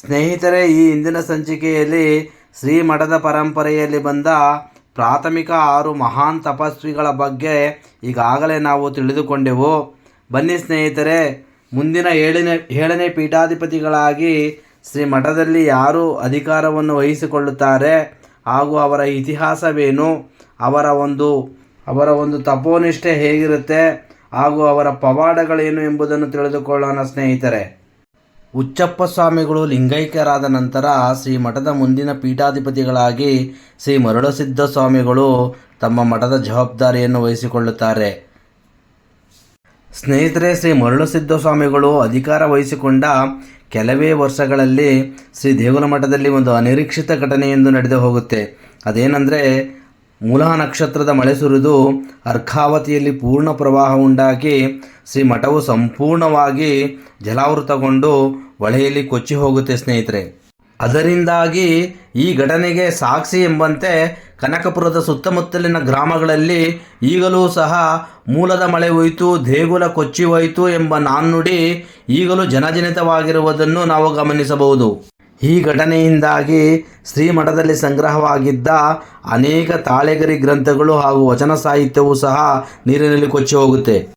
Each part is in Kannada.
ಸ್ನೇಹಿತರೆ, ಈ ಇಂದಿನ ಸಂಚಿಕೆಯಲ್ಲಿ ಶ್ರೀಮಠದ ಪರಂಪರೆಯಲ್ಲಿ ಬಂದ ಪ್ರಾಥಮಿಕ ಆರು ಮಹಾನ್ ತಪಸ್ವಿಗಳ ಬಗ್ಗೆ ಈಗಾಗಲೇ ನಾವು ತಿಳಿದುಕೊಂಡೆವು. ಬನ್ನಿ ಸ್ನೇಹಿತರೆ, ಮುಂದಿನ ಏಳನೇ ಏಳನೇ ಪೀಠಾಧಿಪತಿಗಳಾಗಿ ಶ್ರೀ ಮಠದಲ್ಲಿ ಯಾರು ಅಧಿಕಾರವನ್ನು ವಹಿಸಿಕೊಳ್ಳುತ್ತಾರೆ ಹಾಗೂ ಅವರ ಇತಿಹಾಸವೇನು, ಅವರ ಒಂದು ಅವರ ಒಂದು ತಪೋನಿಷ್ಠೆ ಹೇಗಿರುತ್ತೆ ಹಾಗೂ ಅವರ ಪವಾಡಗಳೇನು ಎಂಬುದನ್ನು ತಿಳಿದುಕೊಳ್ಳೋಣ, ಸ್ನೇಹಿತರೆ. ಉಚ್ಚಪ್ಪ ಸ್ವಾಮಿಗಳು ಲಿಂಗೈಕ್ಯರಾದ ನಂತರ ಶ್ರೀ ಮಠದ ಮುಂದಿನ ಪೀಠಾಧಿಪತಿಗಳಾಗಿ ಶ್ರೀ ಮರುಳಸಿದ್ಧ ಸ್ವಾಮಿಗಳು ತಮ್ಮ ಮಠದ ಜವಾಬ್ದಾರಿಯನ್ನು ವಹಿಸಿಕೊಳ್ಳುತ್ತಾರೆ. ಸ್ನೇಹಿತರೆ, ಶ್ರೀ ಮರುಳಸಿದ್ಧ ಸ್ವಾಮಿಗಳು ಅಧಿಕಾರ ವಹಿಸಿಕೊಂಡ ಕೆಲವೇ ವರ್ಷಗಳಲ್ಲಿ ಶ್ರೀ ದೇಗುಲ ಮಠದಲ್ಲಿ ಒಂದು ಅನಿರೀಕ್ಷಿತ ಘಟನೆಯೊಂದು ನಡೆದು ಹೋಗುತ್ತೆ. ಅದೇನೆಂದರೆ ಮೂಲ ನಕ್ಷತ್ರದ ಮಳೆ ಸುರಿದು ಅರ್ಕಾವತಿಯಲ್ಲಿ ಪೂರ್ಣ ಪ್ರವಾಹ ಉಂಟಾಗಿ ಶ್ರೀ ಮಠವು ಸಂಪೂರ್ಣವಾಗಿ ಜಲಾವೃತಗೊಂಡು ಹೊಳೆಯಲ್ಲಿ ಕೊಚ್ಚಿ ಹೋಗುತ್ತೆ ಸ್ನೇಹಿತರೆ. ಅದರಿಂದಾಗಿ ಈ ಘಟನೆಗೆ ಸಾಕ್ಷಿ ಎಂಬಂತೆ ಕನಕಪುರದ ಸುತ್ತಮುತ್ತಲಿನ ಗ್ರಾಮಗಳಲ್ಲಿ ಈಗಲೂ ಸಹ ಮೂಲದ ಮಳೆ ಹೋಯಿತು ದೇಗುಲ ಕೊಚ್ಚಿ ಹೋಯಿತು ಎಂಬ ನಾನ್ನುಡಿ ಈಗಲೂ ಜನಜನಿತವಾಗಿರುವುದನ್ನು ನಾವು ಗಮನಿಸಬಹುದು. ಈ ಘಟನೆಯಿಂದಾಗಿ ಶ್ರೀಮಠದಲ್ಲಿ ಸಂಗ್ರಹವಾಗಿದ್ದ ಅನೇಕ ತಾಳೆಗರಿ ಗ್ರಂಥಗಳು ಹಾಗೂ ವಚನ ಸಾಹಿತ್ಯವೂ ಸಹ ನೀರಿನಲ್ಲಿ ಕೊಚ್ಚಿ ಹೋಗುತ್ತೆ.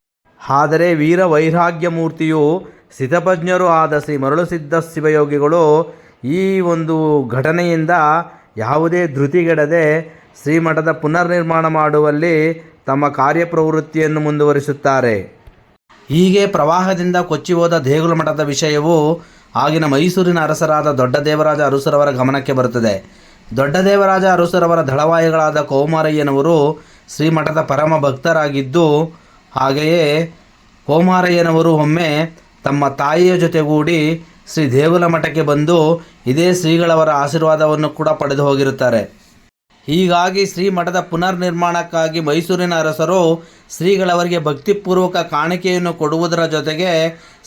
ಆದರೆ ವೀರ ವೈರಾಗ್ಯ ಮೂರ್ತಿಯು ಸ್ಥಿತಪ್ರಜ್ಞರು ಆದ ಶ್ರೀ ಮರಳುಸಿದ್ಧ ಶಿವಯೋಗಿಗಳು ಈ ಒಂದು ಘಟನೆಯಿಂದ ಯಾವುದೇ ಧೃತಿಗೆಡದೆ ಶ್ರೀಮಠದ ಪುನರ್ನಿರ್ಮಾಣ ಮಾಡುವಲ್ಲಿ ತಮ್ಮ ಕಾರ್ಯಪ್ರವೃತ್ತಿಯನ್ನು ಮುಂದುವರಿಸುತ್ತಾರೆ. ಹೀಗೆ ಪ್ರವಾಹದಿಂದ ಕೊಚ್ಚಿ ಹೋದ ದೇಗುಲ ಮಠದ ವಿಷಯವು ಆಗಿನ ಮೈಸೂರಿನ ಅರಸರಾದ ದೊಡ್ಡ ದೇವರಾಜ ಅರಸರವರ ಗಮನಕ್ಕೆ ಬರುತ್ತದೆ. ದೊಡ್ಡ ದೇವರಾಜ ಅರಸರವರ ದಳವಾಯಿಗಳಾದ ಕೋಮಾರಯ್ಯನವರು ಶ್ರೀಮಠದ ಪರಮ ಭಕ್ತರಾಗಿದ್ದು, ಹಾಗೆಯೇ ಕೋಮಾರಯ್ಯನವರು ಒಮ್ಮೆ ತಮ್ಮ ತಾಯಿಯ ಜೊತೆಗೂಡಿ ಶ್ರೀ ದೇಗುಲ ಮಠಕ್ಕೆ ಬಂದು ಇದೇ ಶ್ರೀಗಳವರ ಆಶೀರ್ವಾದವನ್ನು ಕೂಡ ಪಡೆದು ಹೋಗಿರುತ್ತಾರೆ. ಹೀಗಾಗಿ ಶ್ರೀ ಮಠದ ಪುನರ್ನಿರ್ಮಾಣಕ್ಕಾಗಿ ಮೈಸೂರಿನ ಅರಸರು ಶ್ರೀಗಳವರಿಗೆ ಭಕ್ತಿಪೂರ್ವಕ ಕಾಣಿಕೆಯನ್ನು ಕೊಡುವುದರ ಜೊತೆಗೆ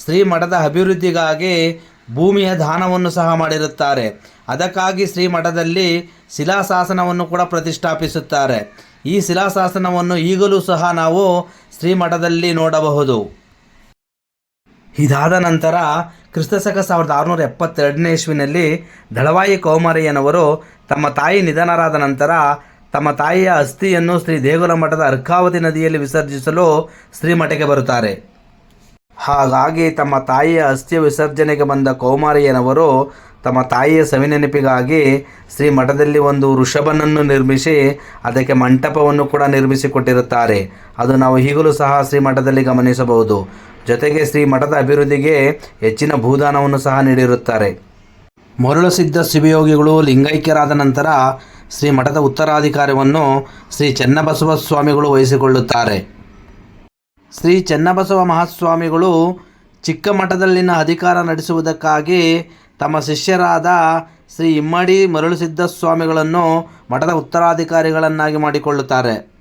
ಶ್ರೀ ಮಠದ ಅಭಿವೃದ್ಧಿಗಾಗಿ ಭೂಮಿಯ ದಾನವನ್ನು ಸಹ ಮಾಡಿರುತ್ತಾರೆ. ಅದಕ್ಕಾಗಿ ಶ್ರೀ ಮಠದಲ್ಲಿ ಶಿಲಾಶಾಸನವನ್ನು ಕೂಡ ಪ್ರತಿಷ್ಠಾಪಿಸುತ್ತಾರೆ. ಈ ಶಿಲಾಶಾಸನವನ್ನು ಈಗಲೂ ಸಹ ನಾವು ಶ್ರೀ ಮಠದಲ್ಲಿ ನೋಡಬಹುದು. ಇದಾದ ನಂತರ ಕ್ರಿಸ್ತಶಕ ಸಾವಿರದ ಆರುನೂರ ಎಪ್ಪತ್ತೆರಡನೇ ಇಸ್ವಿನಲ್ಲಿ ದಳವಾಯಿ ಕೌಮಾರಯ್ಯನವರು ತಮ್ಮ ತಾಯಿ ನಿಧನರಾದ ನಂತರ ತಮ್ಮ ತಾಯಿಯ ಅಸ್ಥಿಯನ್ನು ಶ್ರೀ ದೇಗುಲ ಮಠದ ಅರ್ಕಾವತಿ ನದಿಯಲ್ಲಿ ವಿಸರ್ಜಿಸಲು ಶ್ರೀಮಠಕ್ಕೆ ಬರುತ್ತಾರೆ. ಹಾಗಾಗಿ ತಮ್ಮ ತಾಯಿಯ ಅಸ್ಥಿ ವಿಸರ್ಜನೆಗೆ ಬಂದ ಕೌಮಾರಿಯನವರು ತಮ್ಮ ತಾಯಿಯ ಸವಿನೆನಪಿಗಾಗಿ ಶ್ರೀ ಮಠದಲ್ಲಿ ಒಂದು ವೃಷಭನನ್ನು ನಿರ್ಮಿಸಿ ಅದಕ್ಕೆ ಮಂಟಪವನ್ನು ಕೂಡ ನಿರ್ಮಿಸಿಕೊಟ್ಟಿರುತ್ತಾರೆ. ಅದು ನಾವು ಈಗಲೂ ಸಹ ಶ್ರೀ ಮಠದಲ್ಲಿ ಗಮನಿಸಬಹುದು. ಜೊತೆಗೆ ಶ್ರೀ ಮಠದ ಅಭಿವೃದ್ಧಿಗೆ ಹೆಚ್ಚಿನ ಭೂದಾನವನ್ನು ಸಹ ನೀಡಿರುತ್ತಾರೆ. ಮರುಳಸಿದ್ಧ ಶಿವಯೋಗಿಗಳು ಲಿಂಗೈಕ್ಯರಾದ ನಂತರ ಶ್ರೀ ಮಠದ ಉತ್ತರಾಧಿಕಾರವನ್ನು ಶ್ರೀ ಚನ್ನಬಸವ ಸ್ವಾಮಿಗಳು ವಹಿಸಿಕೊಳ್ಳುತ್ತಾರೆ. ಶ್ರೀ ಚೆನ್ನಬಸವ ಮಹಾಸ್ವಾಮಿಗಳು ಚಿಕ್ಕ ಮಠದಲ್ಲಿನ ಅಧಿಕಾರ ನಡೆಸುವುದಕ್ಕಾಗಿ ತಮ್ಮ ಶಿಷ್ಯರಾದ ಶ್ರೀ ಇಮ್ಮಡಿ ಮರುಳಸಿದ್ಧ ಸ್ವಾಮಿಗಳನ್ನು ಮಠದ ಉತ್ತರಾಧಿಕಾರಿಗಳನ್ನಾಗಿ ಮಾಡಿಕೊಳ್ಳುತ್ತಾರೆ.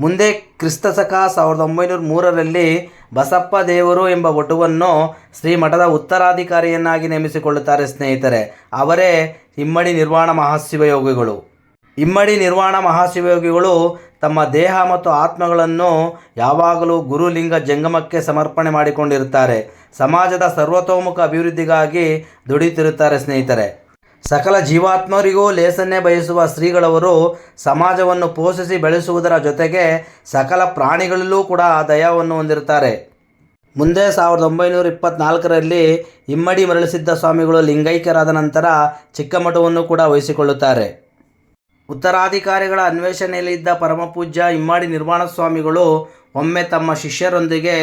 ಮುಂದೆ ಕ್ರಿಸ್ತಶಕ ಸಾವಿರದ ಒಂಬೈನೂರ ಮೂರರಲ್ಲಿ ಬಸಪ್ಪ ದೇವರು ಎಂಬ ವಟುವನ್ನು ಶ್ರೀ ಮಠದ ಉತ್ತರಾಧಿಕಾರಿಯನ್ನಾಗಿ ನೇಮಿಸಿಕೊಳ್ಳುತ್ತಾರೆ ಸ್ನೇಹಿತರೆ. ಅವರೇ ಇಮ್ಮಡಿ ನಿರ್ವಾಣ ಮಹಾಶಿವಯೋಗಿಗಳು. ಇಮ್ಮಡಿ ನಿರ್ವಾಣ ಮಹಾಶಿವಯೋಗಿಗಳು ತಮ್ಮ ದೇಹ ಮತ್ತು ಆತ್ಮಗಳನ್ನು ಯಾವಾಗಲೂ ಗುರುಲಿಂಗ ಜಂಗಮಕ್ಕೆ ಸಮರ್ಪಣೆ ಮಾಡಿಕೊಂಡಿರುತ್ತಾರೆ. ಸಮಾಜದ ಸರ್ವತೋಮುಖ ಅಭಿವೃದ್ಧಿಗಾಗಿ ದುಡಿಯುತ್ತಿರುತ್ತಾರೆ ಸ್ನೇಹಿತರೆ. ಸಕಲ ಜೀವಾತ್ಮರಿಗೂ ಲೇಸನ್ನೇ ಬಯಸುವ ಶ್ರೀಗಳವರು ಸಮಾಜವನ್ನು ಪೋಷಿಸಿ ಬೆಳೆಸುವುದರ ಜೊತೆಗೆ ಸಕಲ ಪ್ರಾಣಿಗಳಲ್ಲೂ ಕೂಡ ದಯವನ್ನು ಹೊಂದಿರುತ್ತಾರೆ. ಮುಂದೆ ಸಾವಿರದ ಒಂಬೈನೂರ ಇಪ್ಪತ್ನಾಲ್ಕರಲ್ಲಿ ಇಮ್ಮಡಿ ಮರಳಿಸಿದ್ದ ಸ್ವಾಮಿಗಳು ಲಿಂಗೈಕ್ಯರಾದ ನಂತರ ಚಿಕ್ಕಮಠವನ್ನು ಕೂಡ ವಹಿಸಿಕೊಳ್ಳುತ್ತಾರೆ. ಉತ್ತರಾಧಿಕಾರಿಗಳ ಅನ್ವೇಷಣೆಯಲ್ಲಿದ್ದ ಪರಮಪೂಜ್ಯ ಇಮ್ಮಾಡಿ ನಿರ್ಮಾಣ ಸ್ವಾಮಿಗಳು ಒಮ್ಮೆ ತಮ್ಮ ಶಿಷ್ಯರೊಂದಿಗೆ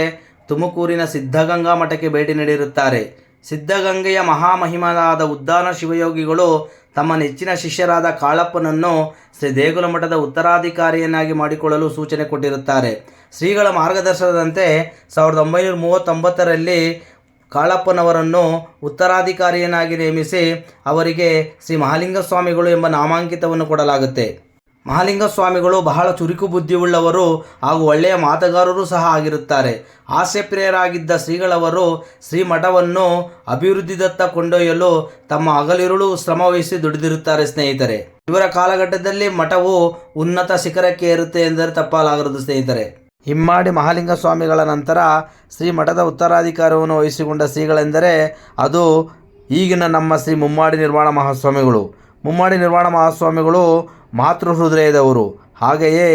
ತುಮಕೂರಿನ ಸಿದ್ಧಗಂಗಾ ಮಠಕ್ಕೆ ಭೇಟಿ ನೀಡಿರುತ್ತಾರೆ. ಸಿದ್ಧಗಂಗೆಯ ಮಹಾಮಹಿಮನಾದ ಉದ್ದಾನ ಶಿವಯೋಗಿಗಳು ತಮ್ಮ ನೆಚ್ಚಿನ ಶಿಷ್ಯರಾದ ಕಾಳಪ್ಪನನ್ನು ಶ್ರೀ ದೇಗುಲ ಮಠದ ಉತ್ತರಾಧಿಕಾರಿಯನ್ನಾಗಿ ಮಾಡಿಕೊಳ್ಳಲು ಸೂಚನೆ ಕೊಟ್ಟಿರುತ್ತಾರೆ. ಶ್ರೀಗಳ ಮಾರ್ಗದರ್ಶನದಂತೆ ಸಾವಿರದ ಒಂಬೈನೂರ ಮೂವತ್ತೊಂಬತ್ತರಲ್ಲಿ ಕಾಳಪ್ಪನವರನ್ನು ಉತ್ತರಾಧಿಕಾರಿಯನ್ನಾಗಿ ನೇಮಿಸಿ ಅವರಿಗೆ ಶ್ರೀ ಮಹಾಲಿಂಗ ಸ್ವಾಮಿಗಳು ಎಂಬ ನಾಮಾಂಕಿತವನ್ನು ಕೊಡಲಾಗುತ್ತೆ. ಮಹಾಲಿಂಗ ಸ್ವಾಮಿಗಳು ಬಹಳ ಚುರುಕು ಬುದ್ಧಿಯುಳ್ಳವರು ಹಾಗೂ ಒಳ್ಳೆಯ ಮಾತುಗಾರರು ಸಹ ಆಗಿರುತ್ತಾರೆ. ಹಾಸ್ಯಪ್ರಿಯರಾಗಿದ್ದ ಶ್ರೀಗಳವರು ಶ್ರೀ ಶ್ರೀಮಠವನ್ನು ಅಭಿವೃದ್ಧಿದತ್ತ ಕೊಂಡೊಯ್ಯಲು ತಮ್ಮ ಹಗಲಿರುಳು ಶ್ರಮವಹಿಸಿ ದುಡಿದಿರುತ್ತಾರೆ ಸ್ನೇಹಿತರೆ. ಇವರ ಕಾಲಘಟ್ಟದಲ್ಲಿ ಮಠವು ಉನ್ನತ ಶಿಖರಕ್ಕೆ ಏರುತ್ತೆ ಎಂದರೆ ತಪ್ಪಾಲಾಗದು ಸ್ನೇಹಿತರೆ. ಹಿಮ್ಮಾಡಿ ಮಹಾಲಿಂಗ ಸ್ವಾಮಿಗಳ ನಂತರ ಶ್ರೀ ಮಠದ ಉತ್ತರಾಧಿಕಾರವನ್ನು ವಹಿಸಿಕೊಂಡ ಶ್ರೀಗಳೆಂದರೆ ಅದು ಈಗಿನ ನಮ್ಮ ಶ್ರೀ ಮುಮ್ಮಾಡಿ ನಿರ್ವಾಣ ಮಹಾಸ್ವಾಮಿಗಳು. ಮುಮ್ಮಾಡಿ ನಿರ್ವಾಣ ಮಹಾಸ್ವಾಮಿಗಳು ಮಾತೃ ಹೃದಯದವರು ಹಾಗೆಯೇ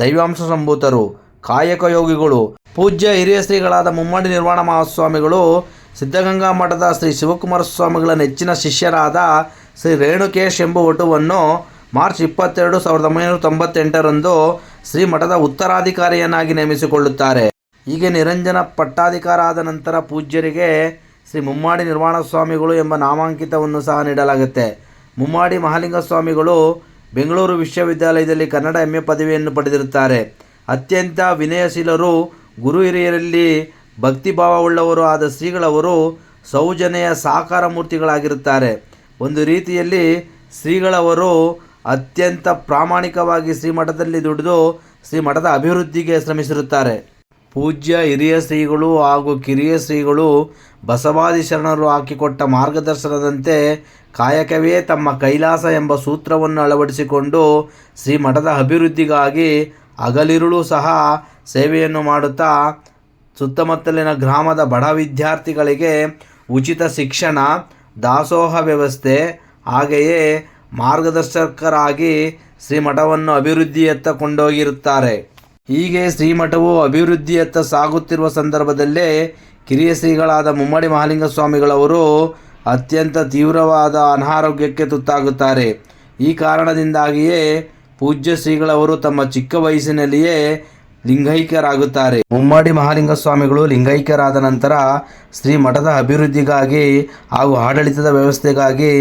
ದೈವಾಂಶ ಸಂಭೂತರು, ಕಾಯಕ ಯೋಗಿಗಳು, ಪೂಜ್ಯ ಹಿರಿಯ ಶ್ರೀಗಳಾದ ಮುಮ್ಮಾಡಿ ನಿರ್ವಾಣ ಮಹಾಸ್ವಾಮಿಗಳು, ಸಿದ್ಧಗಂಗಾ ಮಠದ ಶ್ರೀ ಶಿವಕುಮಾರ ಸ್ವಾಮಿಗಳ ನೆಚ್ಚಿನ ಶಿಷ್ಯರಾದ ಶ್ರೀ ರೇಣುಕೇಶ್ ಎಂಬ ವಟುವನ್ನು ಮಾರ್ಚ್ ಇಪ್ಪತ್ತೆರಡು ಸಾವಿರದ ಒಂಬೈನೂರ ತೊಂಬತ್ತೆಂಟರಂದು ಶ್ರೀ ಮಠದ ಉತ್ತರಾಧಿಕಾರಿಯನ್ನಾಗಿ ನೇಮಿಸಿಕೊಳ್ಳುತ್ತಾರೆ. ಹೀಗೆ ನಿರಂಜನ ಪಟ್ಟಾಧಿಕಾರ ಆದ ನಂತರ ಪೂಜ್ಯರಿಗೆ ಶ್ರೀ ಮುಮ್ಮಾಡಿ ನಿರ್ವಾಣ ಸ್ವಾಮಿಗಳು ಎಂಬ ನಾಮಾಂಕಿತವನ್ನು ಸಹ ನೀಡಲಾಗುತ್ತೆ. ಮುಮ್ಮಾಡಿ ಮಹಾಲಿಂಗ ಸ್ವಾಮಿಗಳು ಬೆಂಗಳೂರು ವಿಶ್ವವಿದ್ಯಾಲಯದಲ್ಲಿ ಕನ್ನಡ ಎಂ ಎ ಪದವಿಯನ್ನು ಪಡೆದಿರುತ್ತಾರೆ. ಅತ್ಯಂತ ವಿನಯಶೀಲರು, ಗುರು ಹಿರಿಯರಲ್ಲಿ ಭಕ್ತಿಭಾವವುಳ್ಳವರು ಆದ ಶ್ರೀಗಳವರು ಸೌಜನೆಯ ಸಾಕಾರ ಮೂರ್ತಿಗಳಾಗಿರುತ್ತಾರೆ ಒಂದು ರೀತಿಯಲ್ಲಿ ಶ್ರೀಗಳವರು ಅತ್ಯಂತ ಪ್ರಾಮಾಣಿಕವಾಗಿ ಶ್ರೀಮಠದಲ್ಲಿ ದುಡಿದು ಶ್ರೀಮಠದ ಅಭಿವೃದ್ಧಿಗೆ ಶ್ರಮಿಸಿರುತ್ತಾರೆ. ಪೂಜ್ಯ ಹಿರಿಯ ಶ್ರೀಗಳು ಹಾಗೂ ಕಿರಿಯ ಶ್ರೀಗಳು ಬಸವಾದಿ ಶರಣರು ಹಾಕಿಕೊಟ್ಟ ಮಾರ್ಗದರ್ಶನದಂತೆ ಕಾಯಕವೇ ತಮ್ಮ ಕೈಲಾಸ ಎಂಬ ಸೂತ್ರವನ್ನು ಅಳವಡಿಸಿಕೊಂಡು ಶ್ರೀಮಠದ ಅಭಿವೃದ್ಧಿಗಾಗಿ ಹಗಲಿರುಳು ಸಹ ಸೇವೆಯನ್ನು ಮಾಡುತ್ತಾ ಸುತ್ತಮುತ್ತಲಿನ ಗ್ರಾಮದ ಬಡ ವಿದ್ಯಾರ್ಥಿಗಳಿಗೆ ಉಚಿತ ಶಿಕ್ಷಣ, ದಾಸೋಹ ವ್ಯವಸ್ಥೆ, ಹಾಗೆಯೇ ಮಾರ್ಗದರ್ಶಕರಾಗಿ ಶ್ರೀಮಠವನ್ನು ಅಭಿವೃದ್ಧಿಯತ್ತ ಕೊಂಡೋಗಿರುತ್ತಾರೆ. ಹೀಗೆ ಶ್ರೀಮಠವು ಅಭಿವೃದ್ಧಿಯತ್ತ ಸಾಗುತ್ತಿರುವ ಸಂದರ್ಭದಲ್ಲೇ ಕಿರಿಯ ಶ್ರೀಗಳಾದ ಮುಮ್ಮಡಿ ಮಹಾಲಿಂಗ ಸ್ವಾಮಿಗಳವರು ಅತ್ಯಂತ ತೀವ್ರವಾದ ಅನಾರೋಗ್ಯಕ್ಕೆ ತುತ್ತಾಗುತ್ತಾರೆ. ಈ ಕಾರಣದಿಂದಾಗಿಯೇ ಪೂಜ್ಯ ಶ್ರೀಗಳವರು ತಮ್ಮ ಚಿಕ್ಕ ವಯಸ್ಸಿನಲ್ಲಿಯೇ ಲಿಂಗೈಕ್ಯರಾಗುತ್ತಾರೆ. ಮುಮ್ಮಡಿ ಮಹಾಲಿಂಗ ಸ್ವಾಮಿಗಳು ಲಿಂಗೈಕ್ಯರಾದ ನಂತರ ಶ್ರೀ ಮಠದ ಅಭಿವೃದ್ಧಿಗಾಗಿ ಹಾಗೂ ಆಡಳಿತದ ವ್ಯವಸ್ಥೆಗಾಗಿ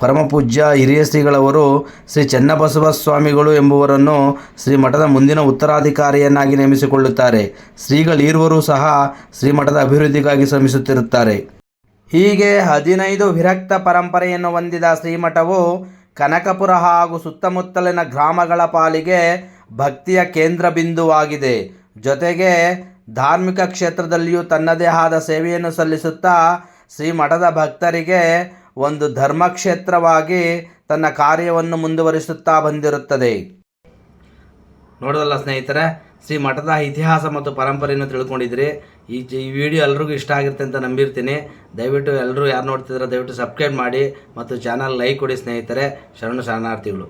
ಪರಮಪೂಜ್ಯ ಹಿರಿಯ ಶ್ರೀಗಳವರು ಶ್ರೀ ಚನ್ನಬಸವ ಸ್ವಾಮಿಗಳು ಎಂಬುವರನ್ನು ಶ್ರೀ ಮಠದ ಮುಂದಿನ ಉತ್ತರಾಧಿಕಾರಿಯನ್ನಾಗಿ ನೇಮಿಸಿಕೊಳ್ಳುತ್ತಾರೆ. ಶ್ರೀಗಳೀರ್ವರೂ ಸಹ ಶ್ರೀ ಮಠದ ಅಭಿವೃದ್ಧಿಗಾಗಿ ಶ್ರಮಿಸುತ್ತಿರುತ್ತಾರೆ. ಹೀಗೆ ಹದಿನೈದು ವಿರಕ್ತ ಪರಂಪರೆಯನ್ನು ಹೊಂದಿದ ಶ್ರೀಮಠವು ಕನಕಪುರ ಹಾಗೂ ಸುತ್ತಮುತ್ತಲಿನ ಗ್ರಾಮಗಳ ಪಾಲಿಗೆ ಭಕ್ತಿಯ ಕೇಂದ್ರ ಬಿಂದುವಾಗಿದೆ. ಜೊತೆಗೆ ಧಾರ್ಮಿಕ ಕ್ಷೇತ್ರದಲ್ಲಿಯೂ ತನ್ನದೇ ಆದ ಸೇವೆಯನ್ನು ಸಲ್ಲಿಸುತ್ತಾ ಶ್ರೀ ಮಠದ ಭಕ್ತರಿಗೆ ಒಂದು ಧರ್ಮಕ್ಷೇತ್ರವಾಗಿ ತನ್ನ ಕಾರ್ಯವನ್ನು ಮುಂದುವರಿಸುತ್ತಾ ಬಂದಿರುತ್ತದೆ. ನೋಡೋದಲ್ಲ ಸ್ನೇಹಿತರೆ ಶ್ರೀ ಮಠದ ಇತಿಹಾಸ ಮತ್ತು ಪರಂಪರೆಯನ್ನು ತಿಳ್ಕೊಂಡಿದ್ರಿ ಈ ಈ ವಿಡಿಯೋ ಎಲ್ರಿಗೂ ಇಷ್ಟ ಆಗಿರುತ್ತೆ ಅಂತ ನಂಬಿರ್ತೀನಿ. ದಯವಿಟ್ಟು ಎಲ್ಲರೂ ಯಾರು ನೋಡ್ತಿದ್ರೆ ದಯವಿಟ್ಟು ಸಬ್ಸ್ಕ್ರೈಬ್ ಮಾಡಿ ಮತ್ತು ಚಾನಲ್ ಲೈಕ್ ಕೊಡಿ ಸ್ನೇಹಿತರೆ. ಶರಣು ಶರಣಾರ್ಥಿಗಳು.